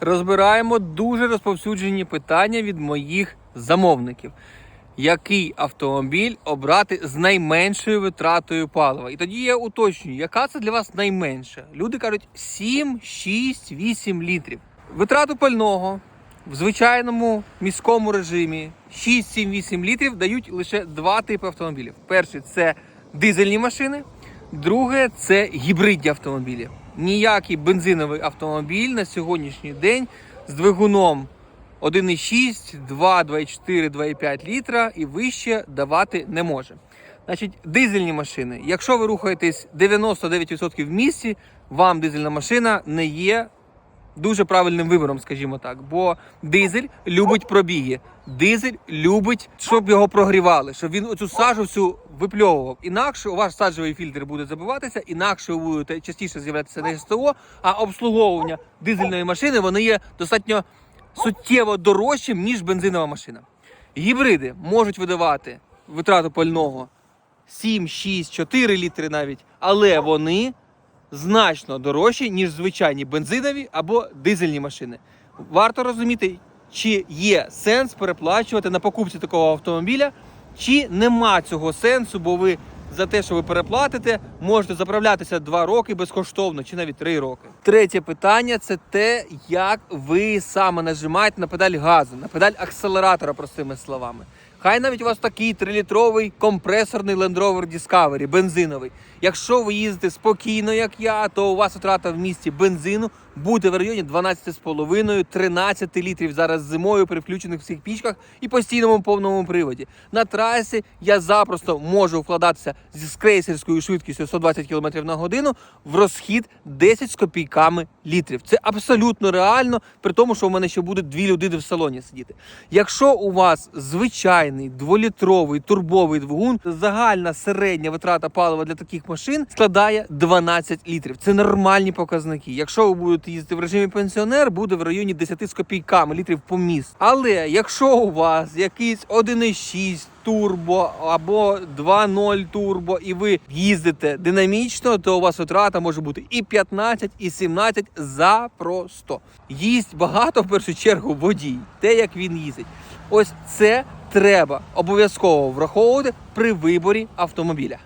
Розбираємо дуже розповсюджені питання від моїх замовників. Який автомобіль обрати з найменшою витратою палива? І тоді я уточнюю, яка це для вас найменша? Люди кажуть 7, 6, 8 літрів. Витрату пального в звичайному міському режимі 6, 7, 8 літрів дають лише два типи автомобілів. Перший це дизельні машини, друге це гібридні автомобілі. Ніякий бензиновий автомобіль на сьогоднішній день з двигуном 1,6, 2, 2,4, 2,5 літра і вище давати не може. Значить, дизельні машини. Якщо ви рухаєтесь 99% в місті, вам дизельна машина не є дуже правильним вибором, скажімо так. Бо дизель любить пробіги. Дизель любить, щоб його прогрівали, щоб він оцю сажу всю випльовував. Інакше у вас саджовий фільтр буде забиватися, інакше ви будете частіше з'являтися на СТО, а обслуговування дизельної машини вони є достатньо суттєво дорожчим, ніж бензинова машина. Гібриди можуть видавати витрату пального 7, 6, 4 літри навіть, але вони значно дорожчі, ніж звичайні бензинові або дизельні машини. Варто розуміти, чи є сенс переплачувати на покупці такого автомобіля, чи нема цього сенсу, бо ви за те, що ви переплатите, можете заправлятися 2 роки безкоштовно, чи навіть 3 роки. Третє питання це те, як ви саме нажимаєте на педаль газу, на педаль акселератора, простими словами. Хай навіть у вас такий 3-літровий компресорний Land Rover Discovery, бензиновий. Якщо ви їздите спокійно, як я, то у вас втрата в місті бензину буде в районі 12,5-13 літрів зараз зимою при включених всіх пічках і постійному повному приводі. На трасі я запросто можу вкладатися з крейсерською швидкістю 120 км на годину в розхід 10 з копійками літрів. Це абсолютно реально, при тому, що у мене ще будуть дві людини в салоні сидіти. Якщо у вас звичайний дволітровий турбовий двигун, загальна середня витрата палива для таких машин складає 12 літрів. Це нормальні показники. Якщо ви будете їздити в режимі пенсіонер, буде в районі 10 з копійками літрів по місту. Але якщо у вас якийсь 1,6 турбо або 2.0 турбо, і ви їздите динамічно, то у вас витрата може бути і 15, і 17 запросто. Їсть багато в першу чергу водій, те, як він їздить. Ось це треба обов'язково враховувати при виборі автомобіля.